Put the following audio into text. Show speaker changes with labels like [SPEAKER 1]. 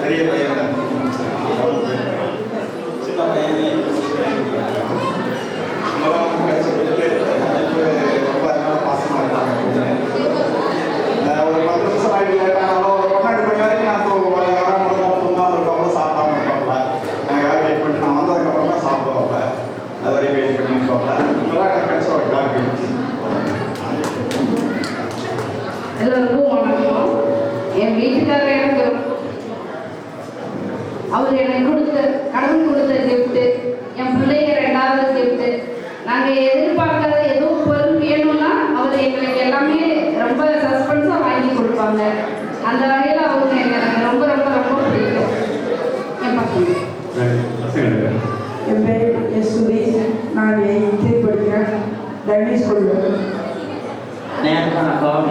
[SPEAKER 1] பெரிய பையன் சின்ன பையன் பாசமாக இருக்காங்க அஹ் ஒரு பத்து நிமிஷம் ஆகிட்டு லேட்டானாலும்
[SPEAKER 2] என் வீட்டுக்காரர் எனக்கு அவர் எனக்கு கொடுத்த கடன் கொடுத்த gift என் பிள்ளைங்க ரெண்டாவது gift. நாங்கள் எதிர்பார்க்காத எதுவும் பொருள் வேணும்னா அவர் எங்களுக்கு எல்லாமே ரொம்ப சஸ்பென்ஸாக வாங்கி கொடுப்பாங்க. அந்த வகையில் அவங்க எனக்கு ரொம்ப ரொம்ப ரொம்ப பிடிக்கும். என் பசங்க.
[SPEAKER 3] என் பேர் எஸ் சுதீஷ் நான் எயித்து படிக்கிறேன். தனி
[SPEAKER 4] நேரம் வணக்கம்